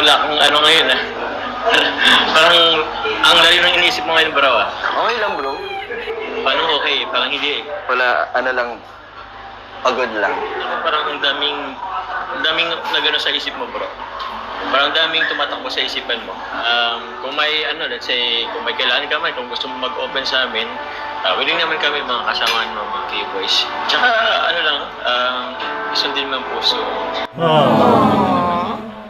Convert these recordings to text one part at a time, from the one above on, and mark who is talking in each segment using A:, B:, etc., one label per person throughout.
A: wala kang ano ngayon ah. parang ang layo ng iniisip mo ngayon bro ah.
B: Okay lang bro.
A: Paano okay? Parang hindi eh.
B: Wala, ano lang, pagod lang.
A: Ano, parang ang daming, ang daming nagano sa isip mo bro. Parang ang daming tumatakbo sa isipan mo. Um, kung may ano, let's say, kung may kailangan ka man, kung gusto mo mag-open sa amin, uh, willing naman kami mga kasama mo, mga K-boys. Tsaka ano lang, um, sundin mo ang puso.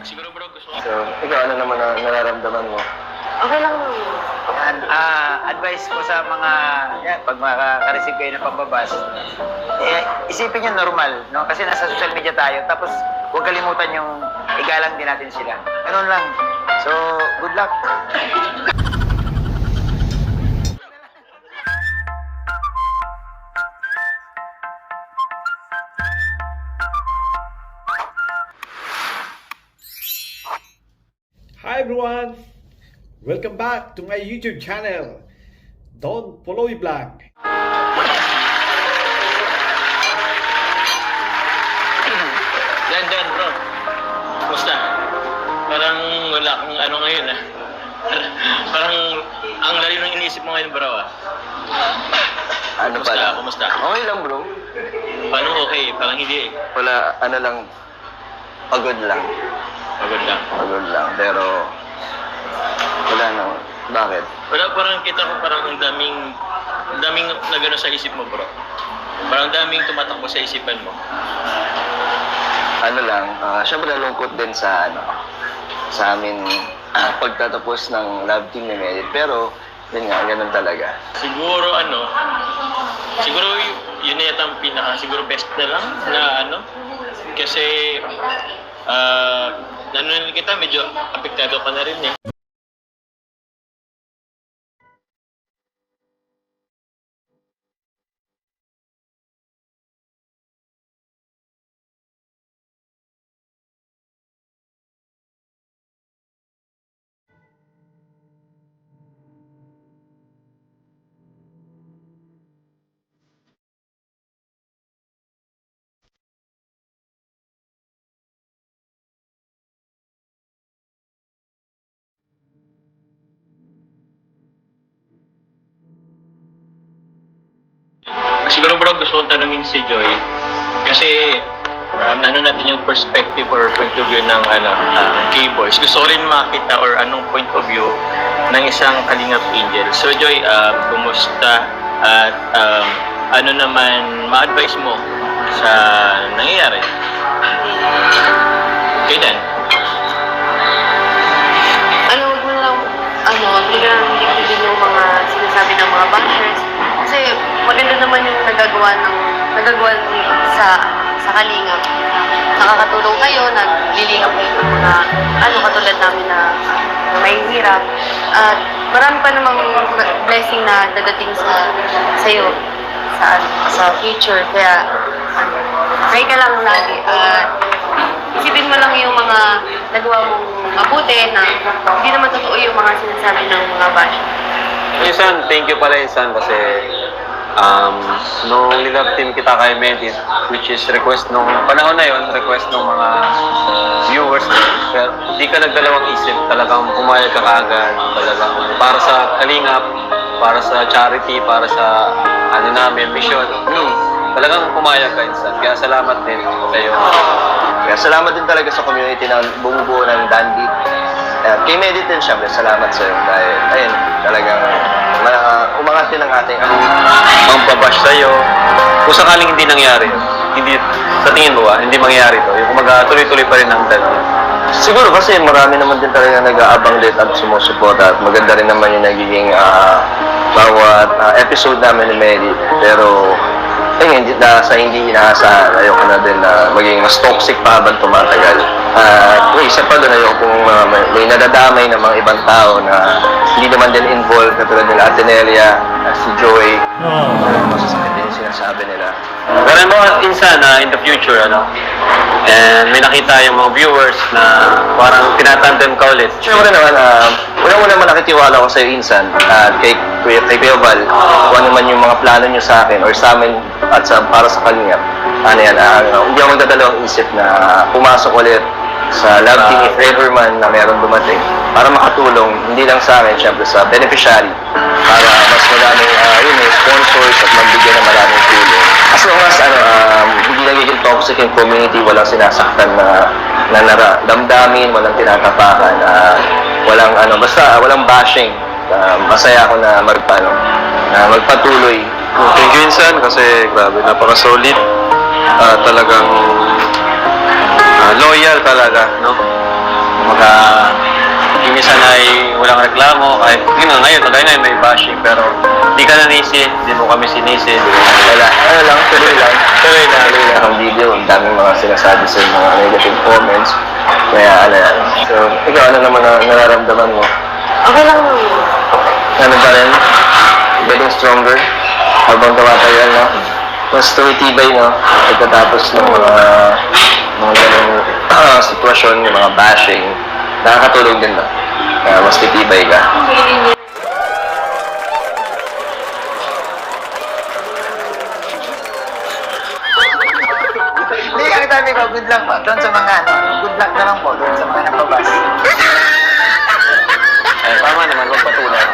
A: Siguro bro, gusto mo
B: So, ikaw ano naman na nararamdaman mo?
C: Okay lang naman.
D: Yan, ah, advice ko sa mga, yan, pag makaka-receive kayo ng pambabas, eh, isipin nyo normal, no? Kasi nasa social media tayo, tapos huwag kalimutan yung igalang din natin sila. Ganun lang. So, good luck.
E: Hi everyone! Welcome back to my YouTube channel, Don Poloy Vlog.
A: Dan, Dan, bro. Kumusta? Parang wala kang ano ngayon ah. Parang ang layo ng iniisip mo ngayon, bro ah.
B: Ano
A: Kumusta?
B: pala?
A: Kumusta?
B: Okay lang bro.
A: Paano okay? Parang hindi eh.
B: Wala, ano lang, pagod lang.
A: Pagod lang.
B: Pagod lang. Pero. Bakit?
A: Wala, parang kita ko parang ang daming, ang daming nagano sa isip mo, bro. Parang ang daming tumatakbo sa isipan mo.
B: Ano lang, ah, syempre nalungkot din sa, ano, sa amin pagtatapos ng love team ni Merit. Pero, yun nga, ganun talaga.
A: Siguro ano, siguro yun na yata ang pinaka, siguro best na lang na ano, kasi ah nanonood kita, medyo apektado ka na rin eh. Siguro bro, gusto kong tanungin si Joy, kasi um, ano natin yung perspective or point of view ng ano, uh, K-Boys. Gusto ko rin makita or anong point of view ng isang Kalingap Angel. So Joy, um, kumusta at um, ano naman ma-advise mo sa
C: nagagawa ng, nagagawa sa, sa kalingap. Nakakatulong kayo, naglilingap kayo ng mga, ano, katulad namin na, na may hirap. At marami pa namang blessing na dadating sa, sa'yo, sa, sa future. Kaya, ano, pray ka lang lagi. At isipin mo lang yung mga nagawa mong mabuti na hindi naman totoo yung mga sinasabi ng mga bash.
F: Insan, thank you pala Insan kasi um, nung nilove team kita kay Medit, which is request nung panahon na yon request ng mga viewers, pero hindi ka nagdalawang isip, talagang pumayag ka kaagad, talagang para sa kalingap, para sa charity, para sa ano namin, mission. Hmm, talagang pumayag ka Insan. Kaya salamat din sa iyo.
B: Kaya salamat din talaga sa community na bumubuo ng Dandy. Uh, kay Medit din syempre, salamat sa iyo. Dahil, ayun, talagang ma- umangat din ang ating ano,
F: Pambabash sa'yo. Kung sakaling hindi nangyari, hindi, sa tingin mo ba, hindi mangyayari to. Yung kumaga, tuloy-tuloy pa rin ang dad.
B: Siguro kasi marami naman din talaga nag-aabang din at sumusuporta at maganda rin naman yung nagiging ah, bawat ah, episode namin ni Mary. Pero ayun, hindi na sa hindi inaasahan, ayoko na din na maging mas toxic pa habang tumatagal. At uh, isa pa doon, ayoko kung ah, may, may nadadamay ng mga ibang tao na hindi naman din involved, katulad nila Atenelia, ah, si Joey. Masasakit din sinasabi nila.
F: Pero mo, insan na in the future, ano, and may nakita yung mga viewers na parang tinatandem ka ulit.
B: Siyempre naman, uh, unang-una naman nakitiwala ko sa iyo, Insan, at kay, kay, kay Val, kung ano man yung mga plano nyo sa akin or sa amin at sa, para sa Kalingap. Ano yan, ah, hindi ako magdadalawang isip na pumasok ulit sa love team if ever man na meron dumating para makatulong hindi lang sa akin, syempre sa beneficiary para mas maraming uh, yun, eh, sponsors at magbigyan ng maraming tulong. As long as ano, um, hindi nagiging toxic yung community, walang sinasaktan na, na nararamdamin, walang tinatapakan, ah, walang ano, basta walang bashing. Ah, masaya ako na magpano, na magpatuloy
F: Thank you, Insan, kasi grabe, napaka-solid. Ah, talagang ah, loyal talaga, no? Maka, yung minsan ay walang reklamo, kahit yun nga ngayon, kagaya ngayon may bashing, pero di ka nanisi, di mo kami sinisi,
B: Wala. Ano lang, tuloy lang.
F: Tuloy na.
B: Tuloy lang ang video. Ang daming mga sinasabi sa mga negative comments. Kaya ano yan. So, ikaw ano naman na nararamdaman mo?
C: Okay lang naman.
B: Ano ba rin? Getting stronger? Habang tumatagal, no? Mas tumitibay, no? Pagkatapos ng mga mga ganong ah, sitwasyon, yung mga bashing, nakakatulog din ba? Kaya mas titibay ka.
D: Hindi, ang sabi ko, good luck po doon sa mga ano, good luck na lang po doon sa mga nababas. Ay, tama naman, huwag patuloy.